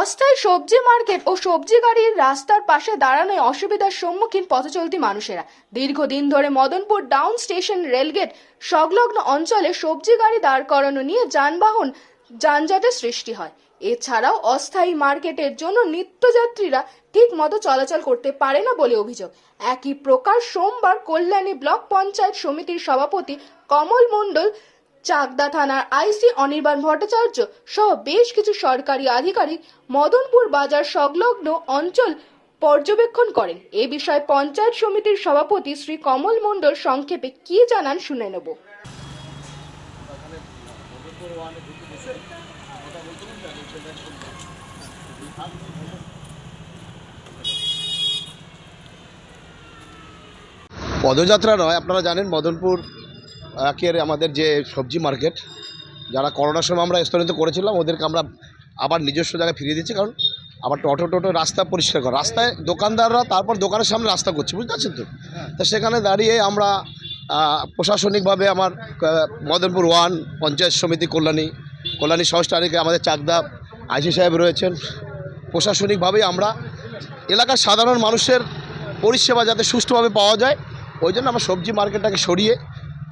অস্থায়ী সবজি মার্কেট ও সবজি গাড়ির রাস্তার পাশে দাঁড়ানোয় অসুবিধার সম্মুখীন পথচলতি মানুষেরা। দীর্ঘদিন ধরে মদনপুর ডাউন স্টেশন রেলগেট সংলগ্ন অঞ্চলে সবজি গাড়ি দাঁড় করানো নিয়ে যানবাহন যানজটের সৃষ্টি হয়। এছাড়াও অস্থায়ী মার্কেটের জন্য নিত্যযাত্রীরা ঠিক মতো চলাচল করতে পারে না বলে অভিযোগ। একই প্রকার সোমবার কল্যাণী ব্লক পঞ্চায়েত সমিতির সভাপতি কমল মণ্ডল চাকদা থানার আইসি অনির্বাণ ভট্টাচার্য সহ বেশ কিছু সরকারি আধিকারিক মদনপুর বাজার সংলগ্ন অঞ্চল পর্যবেক্ষণ করেন। এ বিষয়ে পঞ্চায়েত সমিতির সভাপতি শ্রী কমল মণ্ডল সংক্ষেপে কি জানান শুনে নেব। পদযাত্রা নয়, আপনারা জানেন মদনপুর একের আমাদের যে সবজি মার্কেট, যারা করোনার সময় আমরা স্তরিত করেছিলাম, ওদেরকে আমরা আবার নিজস্ব জায়গায় ফিরিয়ে দিচ্ছি কারণ আবার টোটো টোটো রাস্তা পরিষ্কার করা। রাস্তায় দোকানদাররা তারপর দোকানের সামনে রাস্তা করছে, বুঝতে পারছেন তো? তা সেখানে দাঁড়িয়ে আমরা প্রশাসনিকভাবে আমার মদনপুর ওয়ান, পঞ্চায়েত সমিতি কল্যাণী কল্যাণী সংস্থানিকে আমাদের চাকদা আইসি সাহেব রয়েছেন। প্রশাসনিকভাবেই আমরা এলাকার সাধারণ মানুষের পরিষেবা যাতে সুষ্ঠুভাবে পাওয়া যায়, ওই জন্য আমরা সবজি মার্কেটটাকে সরিয়ে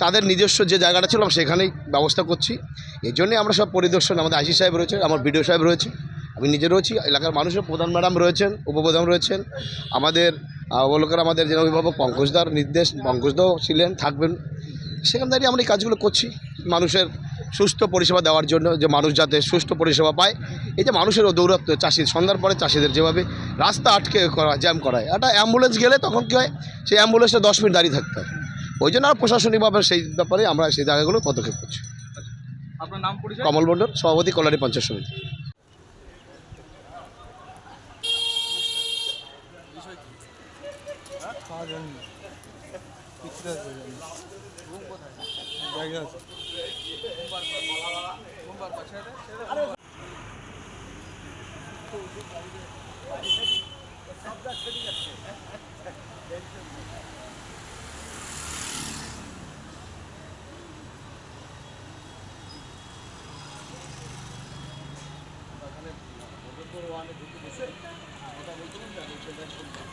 তাদের নিজস্ব যে জায়গাটা ছিল, আমরা সেখানেই ব্যবস্থা করছি। এই জন্যই আমরা সব পরিদর্শন, আমাদের আইসি সাহেব রয়েছে, আমার বিডিও সাহেব রয়েছে। আমি নিজে রয়েছি, এলাকার মানুষের প্রধান ম্যাডাম রয়েছেন, উপপ্রধান রয়েছেন। আমাদের অবলোকের আমাদের যে অভিভাবক পঙ্কজদার নির্দেশ পঙ্কজদাও ছিলেন, থাকবেন। সেখান দাঁড়িয়ে আমরা এই কাজগুলো করছি, মানুষের সুস্থ পরিষেবা দেওয়ার জন্য, যে মানুষ যাতে সুস্থ পরিষেবা পায়। এই যে মানুষের দৌরত্ব চাষি সন্ধ্যার পরে চাষিদের যেভাবে রাস্তা আটকে করা, জ্যাম করায়। একটা অ্যাম্বুলেন্স গেলে তখন কী হয়, সেই অ্যাম্বুলেন্সটা দশ মিনিট দাঁড়িয়ে থাকতে হয়। ওই জন্য আর প্রশাসনিকভাবে সেই ব্যাপারে আমরা সেই জায়গাগুলো পদক্ষেপ করছি। আপনার নাম কমল মণ্ডল সভাপতি কল্যাণী পঞ্চায়েত সমিতি। আছে ওয়ানে ঢুকে গেছে বলতে বলছিলাম